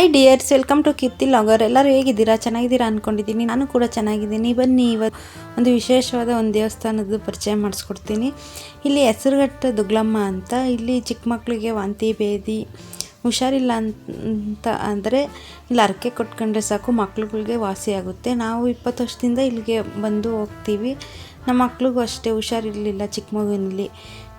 Hi dears welcome to Keerthi vlogger ಎಲ್ಲರೂ ಹೇಗಿದ್ದೀರಾ? ಚೆನ್ನಾಗಿದ್ದೀರಾ ಅಂದ್ಕೊಂಡಿದ್ದೀನಿ ನಾನು ಕೂಡ ಚೆನ್ನಾಗಿದ್ದೀನಿ. ಬನ್ನಿ, ಇವತ್ತು ಒಂದು ವಿಶೇಷವಾದ ಒಂದು ದೇವಸ್ಥಾನದ ಪರಿಚಯ ಮಾಡಿಸ್ಕೊಡ್ತೀನಿ. ಇಲ್ಲಿ ಹೆಸರುಘಟ್ಟ ದುಗ್ಲಮ್ಮ ಅಂತ, ಇಲ್ಲಿ ಚಿಕ್ಕ ಮಕ್ಕಳಿಗೆ ವಾಂತಿ ಭೇದಿ ಹುಷಾರಿಲ್ಲ ಅಂತ ಅಂದರೆ ಇಲ್ಲಿ ಅರಕೆ ಕೊಟ್ಕೊಂಡ್ರೆ ಸಾಕು, ಮಕ್ಳುಗಳಿಗೆ ವಾಸಿ ಆಗುತ್ತೆ ನಾವು ಇಪ್ಪತ್ತು ವರ್ಷದಿಂದ ಇಲ್ಲಿಗೆ ಬಂದು ಹೋಗ್ತೀವಿ. ನಮ್ಮ ಮಕ್ಳಿಗೂ ಅಷ್ಟೇ ಹುಷಾರಿರಲಿಲ್ಲ ಚಿಕ್ಕ ಮಗುವಿನಲ್ಲಿ.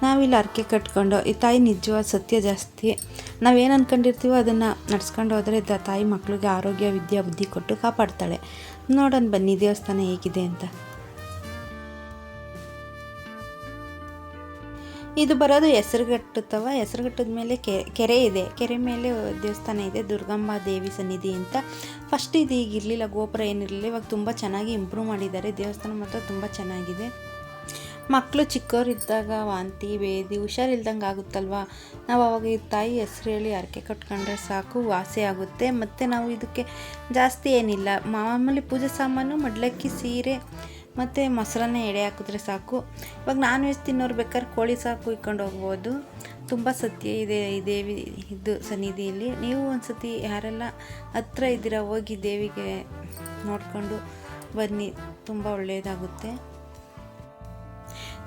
ನಾವಿಲ್ಲಿ ಅರಕೆ ಕಟ್ಕೊಂಡು, ಈ ತಾಯಿ ನಿಜವಾದ ಸತ್ಯ ಜಾಸ್ತಿ. ನಾವೇನು ಅಂದ್ಕೊಂಡಿರ್ತೀವೋ ಅದನ್ನು ನಡ್ಸ್ಕೊಂಡು ಹೋದರೆ ತಾಯಿ ಮಕ್ಳಿಗೆ ಆರೋಗ್ಯ, ವಿದ್ಯಾ, ಬುದ್ಧಿ ಕೊಟ್ಟು ಕಾಪಾಡ್ತಾಳೆ. ನೋಡೋಣ ಬನ್ನಿ, ದೇವಸ್ಥಾನ ಹೇಗಿದೆ ಅಂತ. ಇದು ಬರೋದು ಹೆಸರುಗಟ್ಟುತ್ತವ ಹೆಸರುಗಟ್ಟದ ಮೇಲೆ ಕೆರೆ ಇದೆ. ಕೆರೆ ಮೇಲೆ ದೇವಸ್ಥಾನ ಇದೆ ದುರ್ಗಂಬಾ ದೇವಿ ಸನ್ನಿಧಿ ಅಂತ. ಫಸ್ಟ್ ಇದು ಈಗ ಇರಲಿಲ್ಲ, ಗೋಪುರ ಏನಿರಲಿಲ್ಲ, ಇವಾಗ ತುಂಬ ಚೆನ್ನಾಗಿ ಇಂಪ್ರೂವ್ ಮಾಡಿದ್ದಾರೆ. ದೇವಸ್ಥಾನ ಮಾತ್ರ ತುಂಬ ಚೆನ್ನಾಗಿದೆ. ಮಕ್ಕಳು ಚಿಕ್ಕವರಿದ್ದಾಗ ವಾಂತಿ, ಬೇದಿ, ಹುಷಾರಿಲ್ದಂಗೆ ಆಗುತ್ತಲ್ವ? ನಾವು ಅವಾಗ ಈ ತಾಯಿ ಹೆಸರು ಹೇಳಿ ಹರಕೆ ಕಟ್ಕೊಂಡ್ರೆ ಸಾಕು, ವಾಸಿ ಆಗುತ್ತೆ. ಮತ್ತು ನಾವು ಇದಕ್ಕೆ ಜಾಸ್ತಿ ಏನಿಲ್ಲ. ಮಾಮೂಲಿ ಪೂಜೆ ಸಾಮಾನು, ಮಡ್ಲಕ್ಕಿ, ಸೀರೆ ಮತ್ತು ಮೊಸರನ್ನ ಎಡೆ ಹಾಕಿದ್ರೆ ಸಾಕು. ಇವಾಗ ನಾನ್ ವೆಜ್ ತಿನ್ನೋರು ಬೇಕಾದ್ರೆ ಕೋಳಿ ಸಾಕು ಇಟ್ಕೊಂಡು ಹೋಗ್ಬೋದು. ತುಂಬ ಸತ್ಯ ಇದೆ ಈ ದೇವಿ ಇದು ಸನ್ನಿಧಿಯಲ್ಲಿ. ನೀವು ಒಂದು ಸತಿ ಯಾರೆಲ್ಲ ಹತ್ರ ಇದ್ದೀರ, ಹೋಗಿ ದೇವಿಗೆ ನೋಡಿಕೊಂಡು ಬನ್ನಿ. ತುಂಬ ಒಳ್ಳೆಯದಾಗುತ್ತೆ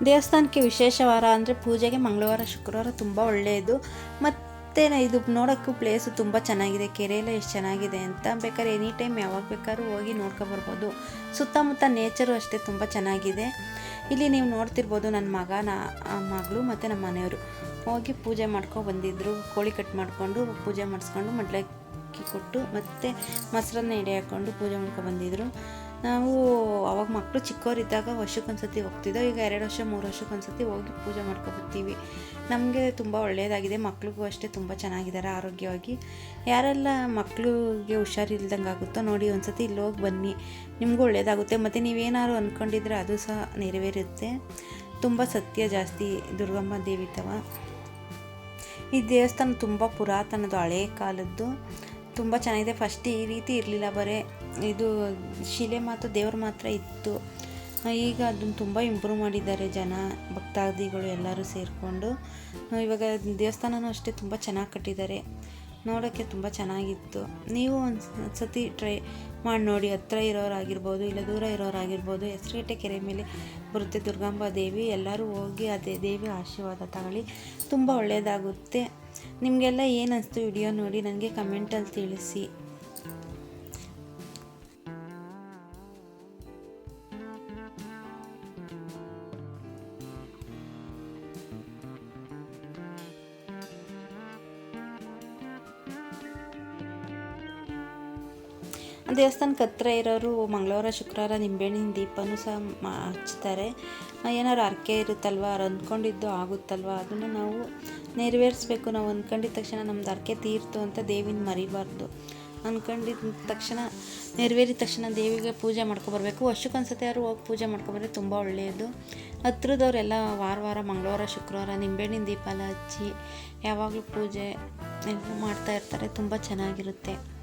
ದೇವಸ್ಥಾನಕ್ಕೆ ವಿಶೇಷ ವಾರ ಅಂದರೆ ಪೂಜೆಗೆ ಮಂಗಳವಾರ, ಶುಕ್ರವಾರ ತುಂಬ ಒಳ್ಳೆಯದು. ಮತ್ತು ಇದು ನೋಡೋಕ್ಕೂ ಪ್ಲೇಸು ತುಂಬ ಚೆನ್ನಾಗಿದೆ, ಕೆರೆಯೆಲ್ಲ ಎಷ್ಟು ಚೆನ್ನಾಗಿದೆ ಅಂತ ಬೇಕಾದ್ರೆ ಎನಿ ಟೈಮ್ ಯಾವಾಗ ಬೇಕಾದ್ರೂ ಹೋಗಿ ನೋಡ್ಕೊಬರ್ಬೋದು ಸುತ್ತಮುತ್ತ ನೇಚರು ಅಷ್ಟೇ ತುಂಬ ಚೆನ್ನಾಗಿದೆ. ಇಲ್ಲಿ ನೀವು ನೋಡ್ತಿರ್ಬೋದು ನನ್ನ ಮಗ, ನಾ ಮಗಳು ಮತ್ತು ನಮ್ಮ ಮನೆಯವರು. ಹೋಗಿ ಪೂಜೆ ಮಾಡ್ಕೊಂಡು ಬಂದಿದ್ದರು ಕೋಳಿ ಕಟ್ ಮಾಡಿಕೊಂಡು ಪೂಜೆ ಮಾಡಿಸ್ಕೊಂಡು, ಮಡ್ಲಕ್ಕಿ ಕೊಟ್ಟು ಮತ್ತು ಮೊಸರನ್ನ ಎಡೆ ಹಾಕ್ಕೊಂಡು ಪೂಜೆ ಮಾಡ್ಕೊಂಡು ಬಂದಿದ್ದರು ನಾವು ಅವಾಗ ಮಕ್ಕಳು ಚಿಕ್ಕವರಿದ್ದಾಗ ವರ್ಷಕ್ಕೊಂದ್ಸತಿ ಹೋಗ್ತಿದ್ದೋ, ಈಗ ಎರಡು ವರ್ಷ, ಮೂರು ವರ್ಷಕ್ಕೊಂದ್ಸತಿ ಹೋಗಿ ಪೂಜೆ ಮಾಡ್ಕೊಬರ್ತೀವಿ ನಮಗೆ ತುಂಬ ಒಳ್ಳೆಯದಾಗಿದೆ ಮಕ್ಳಿಗೂ ಅಷ್ಟೇ ತುಂಬ ಚೆನ್ನಾಗಿದ್ದಾರೆ ಆರೋಗ್ಯವಾಗಿ. ಯಾರೆಲ್ಲ ಮಕ್ಕಳಿಗೆ ಹುಷಾರಿಲ್ದಂಗೆ ಆಗುತ್ತೋ ನೋಡಿ ಒಂದ್ಸತಿ ಇಲ್ಲಿ ಹೋಗಿ ಬನ್ನಿ. ನಿಮಗೂ ಒಳ್ಳೆಯದಾಗುತ್ತೆ ಮತ್ತು ನೀವೇನಾದ್ರು ಅಂದ್ಕೊಂಡಿದ್ರೆ ಅದು ಸಹ ನೆರವೇರುತ್ತೆ. ತುಂಬ ಸತ್ಯ ಜಾಸ್ತಿ, ದುರ್ಗಮ್ಮ ದೇವಿ ತವ. ಈ ದೇವಸ್ಥಾನ ತುಂಬ ಪುರಾತನದು ಹಳೆ ಕಾಲದ್ದು. ತುಂಬ ಚೆನ್ನಾಗಿದೆ. ಫಸ್ಟ್ ಈ ರೀತಿ ಇರಲಿಲ್ಲ ಬರೀ. ಇದು ಶಿಲೆ ಮಾತ್ರ, ದೇವ್ರ ಮಾತ್ರ ಇತ್ತು. ಈಗ ಅದನ್ನು ತುಂಬ ಇಂಪ್ರೂವ್ ಮಾಡಿದ್ದಾರೆ ಜನ, ಭಕ್ತಾದಿಗಳು ಎಲ್ಲರೂ ಸೇರಿಕೊಂಡು. ಇವಾಗ ದೇವಸ್ಥಾನನೂ ಅಷ್ಟೇ ತುಂಬ ಚೆನ್ನಾಗಿ ಕಟ್ಟಿದ್ದಾರೆ. ನೋಡೋಕ್ಕೆ ತುಂಬ ಚೆನ್ನಾಗಿತ್ತು. ನೀವು ಒಂದು ಸತಿ ಟ್ರೈ ಮಾಡಿ ನೋಡಿ, ಹತ್ರ ಇರೋರಾಗಿರ್ಬೋದು, ಇಲ್ಲ ದೂರ ಇರೋರಾಗಿರ್ಬೋದು, ಹೆಸರುಗಟ್ಟೆ ಕೆರೆ ಮೇಲೆ ಬರುತ್ತೆ ದುರ್ಗಾಂಬಾ ದೇವಿ, ಎಲ್ಲರೂ ಹೋಗಿ ಅದೇ ದೇವಿ ಆಶೀರ್ವಾದ ತಗೊಳ್ಳಿ. ತುಂಬ ಒಳ್ಳೆಯದಾಗುತ್ತೆ ನಿಮಗೆಲ್ಲ ಏನು ಅನಿಸ್ತು ವಿಡಿಯೋ ನೋಡಿ, ನನಗೆ ಕಮೆಂಟಲ್ಲಿ ತಿಳಿಸಿ. ದೇವಸ್ಥಾನಕ್ಕೆ ಹತ್ರ ಇರೋರು ಮಂಗಳವಾರ, ಶುಕ್ರವಾರ ನಿಂಬೆಹಣ್ಣಿನ ದೀಪನೂ ಸಹ ಮಾ ಹಚ್ತಾರೆ. ಏನಾದ್ರು ಅರ್ಕೆ ಇರುತ್ತಲ್ವ? ಅವ್ರು ಅಂದ್ಕೊಂಡಿದ್ದು ಆಗುತ್ತಲ್ವ? ಅದನ್ನು ನಾವು ನೆರವೇರಿಸ್ಬೇಕು. ನಾವು ಅಂದ್ಕೊಂಡಿದ್ದ ತಕ್ಷಣ ನಮ್ದು ಅರ್ಕೆ ತೀರ್ತು ಅಂತ ದೇವಿನ ಮರಿಬಾರ್ದು. ಅಂದ್ಕೊಂಡಿದ್ದ ತಕ್ಷಣ, ನೆರವೇರಿದ ತಕ್ಷಣ ದೇವಿಗೆ ಪೂಜೆ ಮಾಡ್ಕೊಬರ್ಬೇಕು ವರ್ಷಕ್ಕೊಂದ್ಸತಿ ಯಾರು ಹೋಗಿ ಪೂಜೆ ಮಾಡ್ಕೊಬಂದ್ರೆ ತುಂಬ ಒಳ್ಳೆಯದು. ಹತ್ರದವರೆಲ್ಲ ವಾರ ವಾರ ಮಂಗಳವಾರ, ಶುಕ್ರವಾರ ನಿಂಬೆಹಣ್ಣಿನ ದೀಪ ಎಲ್ಲ ಹಚ್ಚಿ ಯಾವಾಗಲೂ ಪೂಜೆ ಎಲ್ಲ ಮಾಡ್ತಾ ಇರ್ತಾರೆ. ತುಂಬ ಚೆನ್ನಾಗಿರುತ್ತೆ.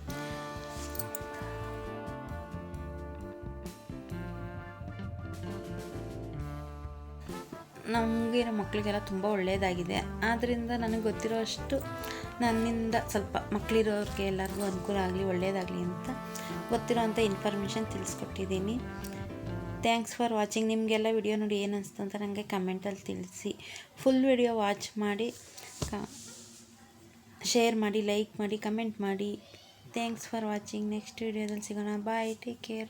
ನಮಗೆ ಮಕ್ಕಳಿಗೆಲ್ಲ ತುಂಬ ಒಳ್ಳೆಯದಾಗಿದೆ. ಆದ್ದರಿಂದ ನನಗೆ ಗೊತ್ತಿರೋ ಅಷ್ಟು ನನ್ನಿಂದ ಸ್ವಲ್ಪ ಮಕ್ಕಳಿರೋರಿಗೆ ಎಲ್ಲರಿಗೂ ಅನುಕೂಲ ಆಗಲಿ, ಒಳ್ಳೆಯದಾಗಲಿ ಅಂತ ಗೊತ್ತಿರೋ ಅಂಥ ಇನ್ಫಾರ್ಮೇಷನ್ ತಿಳಿಸ್ಕೊಟ್ಟಿದ್ದೀನಿ. ಥ್ಯಾಂಕ್ಸ್ ಫಾರ್ ವಾಚಿಂಗ್ ನಿಮಗೆಲ್ಲ ವಿಡಿಯೋ ನೋಡಿ ಏನು ಅನಿಸ್ತು ಅಂತ ನನಗೆ ಕಮೆಂಟಲ್ಲಿ ತಿಳಿಸಿ. ಫುಲ್ ವಿಡಿಯೋ ವಾಚ್ ಮಾಡಿ ಶೇರ್ ಮಾಡಿ ಲೈಕ್ ಮಾಡಿ ಕಮೆಂಟ್ ಮಾಡಿ. ಥ್ಯಾಂಕ್ಸ್ ಫಾರ್ ವಾಚಿಂಗ್ ನೆಕ್ಸ್ಟ್ ವಿಡಿಯೋದಲ್ಲಿ ಸಿಗೋಣ. Bye take care